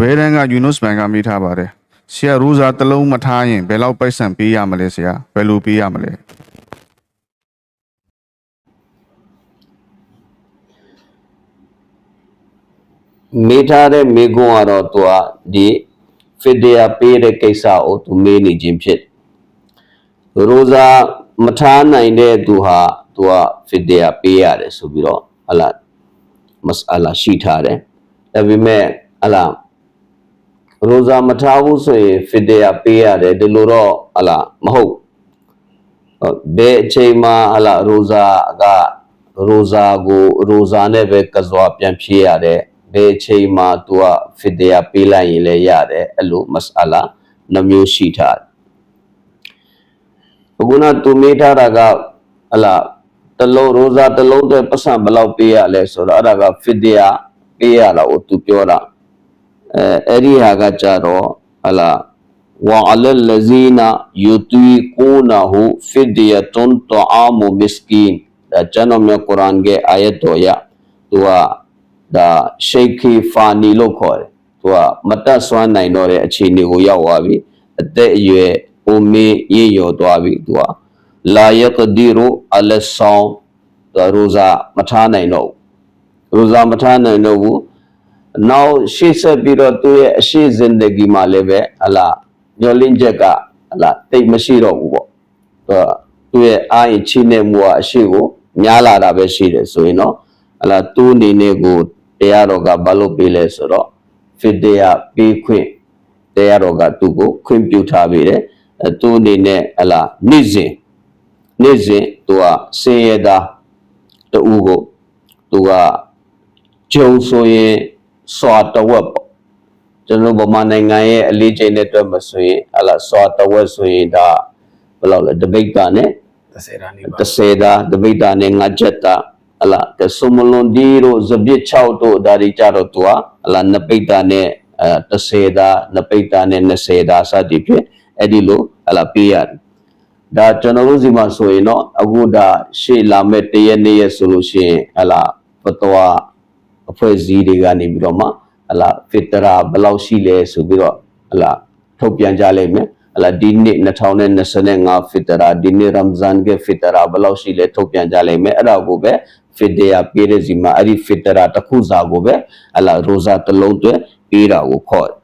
ဘဲတန်းကယူနုစ်ဘန်ကမိထားပါတယ်ဆရာရိုဇာတစ်လုံးမထားရင်ဘယ်လောက်ပိုက်ဆံပေးရမလဲဆရာဘယ်လိုပေးရမလဲမေးထားတဲ့မေးခွန်းကတော့သူကဒီဖီဒီယာပေးတဲ့ကိစ္စကိုသူမေးနေခြင်းဖြစ်ရိုဇာမထားနိုင်တဲ့သူဟာသူကဖီဒီယာပေးရတယ်ဆိုပြီးတော့ဟလာမစအလာရှိထားတယ်ဒါပေမဲ့ဟလာ ရိုဇာမထားဘူးဆိုရင်ဖီဒီယာပေးရတယ်ဒီလိုတော့ဟလာမဟုတ်ဟုတ်ဘယ်အချိန်မှဟလာရိုဇာကရိုဇာကိုရိုဇာနဲ့ပဲကစွာပြန်ဖြေရတယ်ဘယ်အချိန်မှ तू ကဖီဒီယာပေးလိုက်ရင်လည်းရတယ်အဲ့လိုမစအလာနှမျိုးရှိထားတယ်အခုနသူမေးထားတာကဟလာတလုံးရိုဇာတလုံးတဲ့ပတ်စံဘယ်လောက်ပေးရလဲဆိုတော့အဲ့ဒါကဖီဒီယာပေးရတာကိုသူပြောတာ အဲအဲ့ဒီဟာကကြတော့ဟလာဝါအလလဇီနာယူတီကူနာဟူဖီဒီယာတွန်တောအာမူမစ္စကင်ဒါကျွန်တော်မြတ်ကုရ်အာန်ရဲ့အာယတ်တော်ရသူကဒါရှိခီဖာနီလို့ခေါ်တယ်သူကမတတ်ဆွမ်းနိုင်တော့တဲ့အခြေအနေကိုရောက်သွားပြီအသက်အရွယ်အိုမေးရေရော်သွားပြီသူကလာယကဒီရူအလဆောင်းသူကရိုဇာမထားနိုင်တော့ဘူးရိုဇာမထားနိုင်တော့ဘူး နောက်ရှေ့ဆက်ပြီးတော့သူ့ရဲ့အရှိဇင်ဒဂီမှာလည်းပဲဟလာညှော်လင့်ချက်ကဟလာတိတ်မရှိတော့ဘူးပေါ့သူကသူ့ရဲ့အာရင်ချိနေမှုကအရှိကိုများလာတာပဲရှိတယ်ဆိုရင်တော့ဟလာသူ့အနေနဲ့ကိုတရားတော်ကဘာလို့ပေးလဲဆိုတော့ဖီဒီယာပေးခွင့်တရားတော်ကသူ့ကိုခွင့်ပြုထားပေးတယ်အဲသူ့အနေနဲ့ဟလာနေ့စဉ်နေ့စဉ်သူကစင်ရတာတူကိုသူကဂျုံဆိုရင် စွာတဝက်ပေါ့ကျွန်တော်ဗမာနိုင်ငံရဲ့အလေးချိန်နဲ့တွက်မဆိုရင်ဟလာစွာတဝက်ဆိုရင်ဒါဘယ်လောက်လဲတပိတ်ကနဲ့30ရာနေပါ30တာတပိတ်တာနဲ့5ချက်တာဟလာကဆုမလွန်ဒီတို့ဇပစ်6တို့ဒါတွေကြတော့သူကဟလာ2ပိတ်တာနဲ့အဲ30တာ2ပိတ်တာနဲ့20တာစသည်ဖြင့်အဲ့ဒီလိုဟလာပေးရတယ်ဒါကျွန်တော်တို့စီမှာဆိုရင်တော့အခုဒါရှေ့လာမဲ့တရက်နေ့ရက်ဆိုလို့ရှိရင်ဟလာဖတော် အဖွဲ့အစည်းတွေကနေပြီးတော့မှဟလာဖစ်တရာဘယ်လောက်ရှိလဲဆိုပြီးတော့ဟလာထုတ်ပြန်ကြလိမ့်မယ်ဟလာဒီနေ့2025ဖစ်တရာဒီနေ့ရမ်ဇန်ကဖစ်တရာဘယ်လောက်ရှိလဲထုတ်ပြန်ကြလိမ့်မယ်အဲ့ဒါကိုပဲဖစ်ဒီယာပေးတဲ့စီမှာအဲ့ဒီဖစ်တရာတစ်ခုစာကိုပဲဟလာရိုဇာတစ်လုံးတွဲပေးတာကိုခေါ်တယ်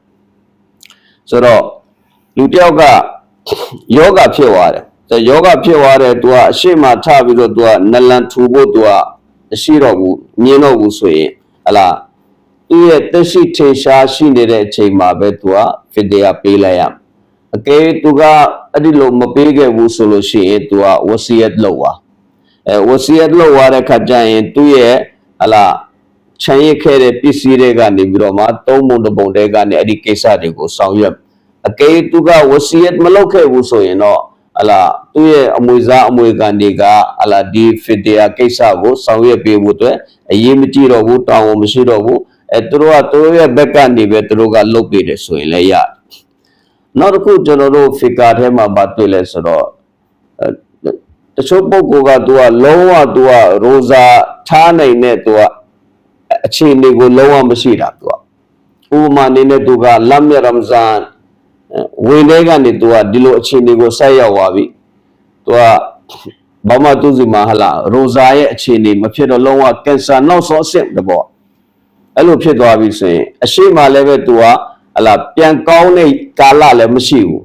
ဆိုတော့လူတစ်ယောက်ကယောဂဖြစ်သွားတယ်ဆိုယောဂဖြစ်သွားတယ်သူကအရှိမထပြီးတော့သူကနလန်ထူဖို့သူကအရှိတော့ဘူးမြင်တော့ဘူးဆိုရင် ဟလာသူ့ရဲ့တက်ရှိထေရှားရှိနေတဲ့အချိန်မှာပဲသူကဖစ်ဒီယာပေးလိုက်ရမယ်အကယ်သူကအဲ့ဒီလိုမပေးခဲ့ဘူးဆိုလို့ရှိရင်သူကဝစီယတ်လုပ်သွားအဲဝစီယတ်လုပ်သွားတဲ့ခါကျရင်သူ့ရဲ့ဟလာခြံရစ်ခဲ့တဲ့ပစ္စည်းတွေကနေပြီးတော့မှသုံးပုံတစ်ပုံတွေကနေအဲ့ဒီကိစ္စတွေကိုဆောင်ရွက်အကယ်သူကဝစီယတ်မလုပ်ခဲ့ဘူးဆိုရင်တော့ ဟလာသူ့ရဲ့အမွေစားအမွေကန်တွေကဟလာဒီဖစ်ဒီယာကိစ္စကိုဆောင်ရွက်ပေးဖို့အတွက်အရေးမကြီးတော့ဘူးတောင်းဝန်မရှိတော့ဘူးအဲသူတို့ကသူတို့ရဲ့ဘက်ကနေပဲသူတို့ကလုပ်ပေးတယ်ဆိုရင်လည်းရတယ်နောက်တစ်ခုကျွန်တော်တို့ဖီကာထဲမှာဗတ်တွေ့လဲဆိုတော့အဲတချို့ပုဂ္ဂိုလ်ကသူကလုံးဝသူကရိုဇာထားနိုင်တဲ့သူကအခြေအနေကိုလုံးဝမရှိတာသူကဥပမာအနေနဲ့သူကလမ်မြရမ်ဇန်အဲ ဝင်တဲ့ကနေသူကဒီလိုအခြေအနေကိုဆက်ရောက်သွားပြီသူကဘာမှသူစီမှာဟလာရိုဇာရဲ့အခြေအနေမဖြစ်တော့လုံးဝကင်ဆာနောက်ဆုံးအဆင့်တပေါ့အဲ့လိုဖြစ်သွားပြီဆိုရင်အရှိမလည်းပဲသူကဟလာပြန်ကောင်းတဲ့ကာလလည်းမရှိဘူး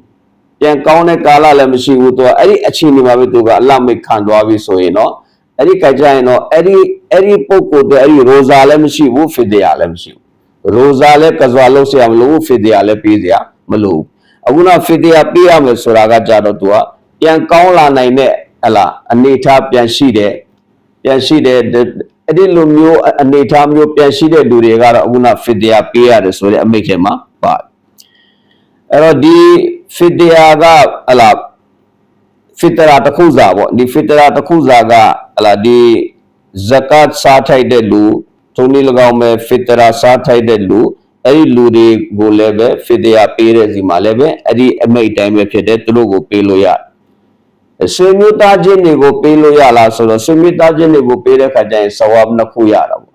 ပြန်ကောင်းတဲ့ကာလလည်းမရှိဘူးသူကအဲ့ဒီအခြေအနေမှာပဲသူကအလမိတ်ခံသွားပြီဆိုရင်တော့အဲ့ဒီကကြရင်တော့အဲ့ဒီအဲ့ဒီပုံကိုယ်တည်းအဲ့ဒီရိုဇာလည်းမရှိဘူးဖီဒီယာလည်းမရှိဘူးရိုဇာလည်းကစွာလုံးဆရာမလို့ဘူးဖီဒီယာလည်းပေးစရာမလိုဘူး အခုနောက်ဖီဒီယာပေးရမယ်ဆိုတာကကြတော့သူကပြန်ကောင်းလာနိုင်တဲ့ဟလာအနေထားပြန်ရှိတဲ့ပြန်ရှိတဲ့အဲ့ဒီလိုမျိုးအနေထားမျိုးပြန်ရှိတဲ့လူတွေကတော့အခုနောက်ဖီဒီယာပေးရတယ်ဆိုတဲ့အမိတ်ထဲမှာပါတယ်အဲ့တော့ဒီဖီဒီယာကဟလာဖီတရာတစ်ခုစာပေါ့ဒီဖီတရာတစ်ခုစာကဟလာဒီဇကတ်စားထိုက်တဲ့လူထုံးနည်း၎င်းပဲဖီတရာစားထိုက်တဲ့လူ အဲ့ဒီလူတွေကိုလည်းပဲဖီဒီယာပေးတဲ့စီမှာလည်းပဲအဲ့ဒီအမိတ်တိုင်းပဲဖြစ်တဲ့သူတို့ကိုပေးလို့ရတယ်ဆွေမျိုးသားချင်းတွေကိုပေးလို့ရလားဆိုတော့ဆွေမျိုးသားချင်းတွေကိုပေးတဲ့ခါကျရင်ဆဝပ်နှစ်ခုရတာပေါ့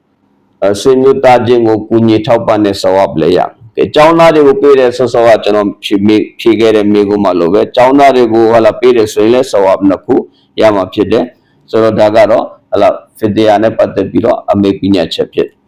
အဲဆွေမျိုးသားချင်းကိုကုညီထောက်ပံ့တဲ့ဆဝပ်လည်းရတကဲကျောင်းသားတွေကိုပေးတဲ့ဆော့ဆော့ကကျွန်တော်ဖြေမိဖြေခဲ့တဲ့မိကုန်းမှာလို့ပဲကျောင်းသားတွေကိုဟလာပေးတယ်ဆိုရင်လည်းဆောဝါနှစ်ခုရမှာဖြစ်တယ်ဆိုတော့ဒါကတော့ဟလာဖီဒီယာနဲ့ပတ်သက်ပြီးတော့အမေပညာချက်ဖြစ်တယ်